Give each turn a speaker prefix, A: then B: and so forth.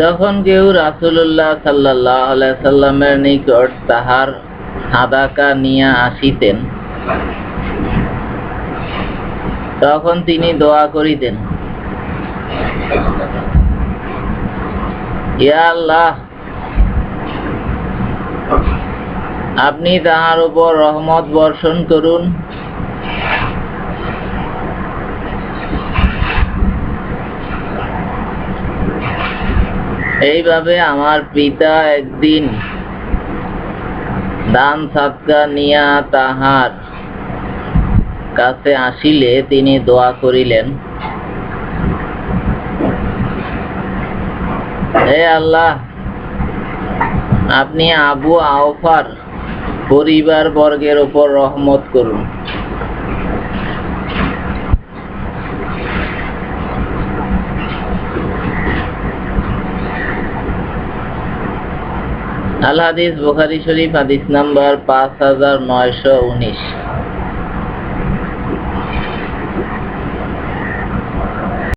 A: যখন কেউ রাসূলুল্লাহ সাল্লাল্লাহু আলাইহি সাল্লামের নিকট তাহার সাদাকা নিয়া আসিতেন, তখন তিনি দোয়া করিতেন আল্লাহ, আপনি তাহার উপর রহমত বর্ষণ করুন। এইভাবে আমার পিতা একদিন দান সাদকা নিয়া তাহার কাছে আসিলে তিনি দোয়া করিলেন, হে আল্লাহ, আপনি আবু আওফার পরিবার বর্গের উপর রহমত করুন। আল হাদিস বুখারি শরীফ হাদিস নাম্বার পাঁচ হাজার নয়শো উনিশ।